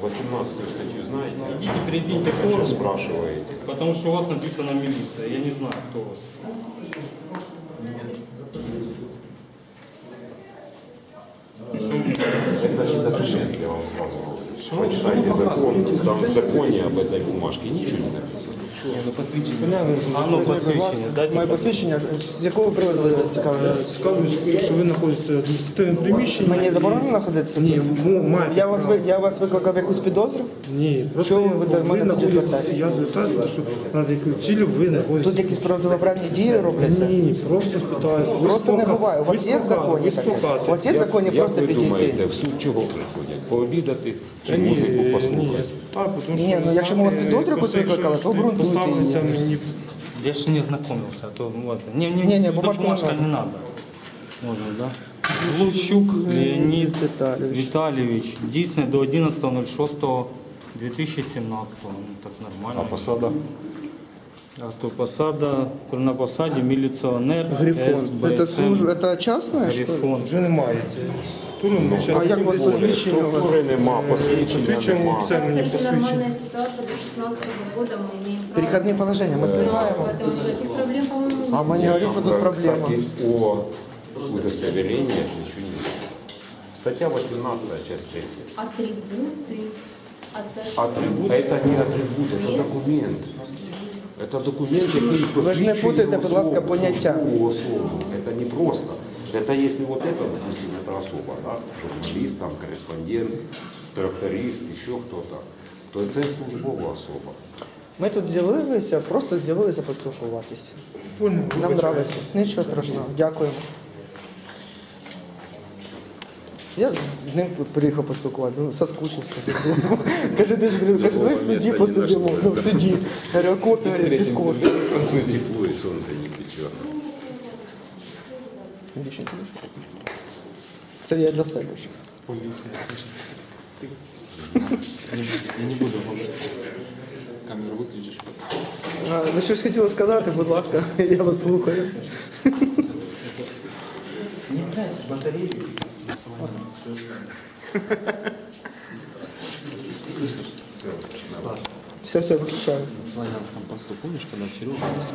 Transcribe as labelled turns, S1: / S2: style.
S1: 18 статью знаете?
S2: Идите, перейдите форму,
S1: спрашиваете?
S2: потому что у вас написано милиция. Я не знаю, кто вы.
S1: Это не документ, я вам сразу говорю. Почитайте закон, там в законе об этой бумажке ничего не написано.
S2: Посвідчення. Дайте
S3: Моє посвідчення, з якого приводу ви цікавитесь?
S4: Скажуть, що ви знаходитеся в адміністративному приміщенні.
S3: Мені заборонено знаходитися?
S4: Ні, маєте
S3: Я вас, ви- я вас викликав якусь підозру?
S4: Ні, просто
S3: Чому ви до
S4: ви,
S3: мене тоді
S4: знаходитеся,
S3: звертаєтесь?
S4: я звертаюся, тому що на якій цілі ви
S3: Тут якісь протиправні дії робляться?
S4: Ні, просто спитаю. Ви
S3: Просто не
S4: спока-
S3: буває. У вас
S4: ви
S3: є в
S4: спока-
S3: законі
S4: ви
S3: таке?
S4: спокати.
S3: У вас є в законі
S1: Як
S3: просто
S1: ви думаєте,
S3: підійти?
S1: в суд чого приходять? Пообідати чи
S4: Ні,
S1: музику
S4: ні,
S1: послухати?
S4: я спитаю, тому що
S3: Ні,
S4: ви
S3: ну, якщо ми вас
S4: знаєте,
S3: підозру якусь
S4: просто якщо
S3: викликали, то
S4: ви
S3: обґрунтуйте
S4: поставите
S3: її.
S4: мені
S2: Я еще не знакомился, а то вот. Не, не,
S3: Не, не, бумажку не
S2: бумажка
S3: надо.
S2: не надо. Можно, да? Лущук Леонид
S3: Віталійович.
S2: Витальевич. Дійсне до 11.06.2017. Ну, так
S1: А
S2: нормально.
S1: посада?
S2: А то посада, на посаді міліціонер
S3: Грифон.
S2: СБ.
S3: Это служба, это частное, что ли?
S2: Грифон.
S4: вже немає цієї структури. Ми
S3: А
S4: зараз
S3: як у вас посвідчення у вас?
S1: Структури нема, посвідчення
S4: Посвідчення
S1: нема.
S4: це мені
S5: Кстати,
S4: посвідчення.
S5: нормальная ситуация до 16 года, мы имеем право.
S3: Переходні положення, ми це знаємо.
S5: Поэтому никаких проблем, по-моему,
S3: А ми не говоримо, що тут проблема.
S1: Кстати, о удостоверении ничего не написано. Статья 18, часть 3.
S5: атрибуты.
S1: Атрибут, это не атрибут, это документ. Это документ, який
S3: Ви ж не
S1: посвідчує
S3: путайте, будь ласка,
S1: особу,
S3: поняття.
S1: службову особу. Это не просто. Это если вот это, допустим, это особа, да? журналист, там, корреспондент, тракторист, еще кто-то, то це службова особа.
S3: Ми тут з'явилися, просто з'явилися поспілкуватися.
S4: Понял,
S3: Нам
S4: вибачаю.
S3: подобається. Нічого страшного. Дякуємо. Я з ним тут приїхав поспілкуватися, ну, соскучився. Каже, ти каже, давай в суді посидимо. Ну, в суді. Я говорю, а кофе, говорю, без кофе.
S1: Тепло и солнце не печет.
S3: Більше не більше. Це я для себе ще.
S6: Я не буду вам камеру виключиш.
S3: А, ви щось хотіли сказати, будь ласка, я вас слухаю. Все, все, виключаю.
S6: На Славянском посту, помнишь, когда Сережа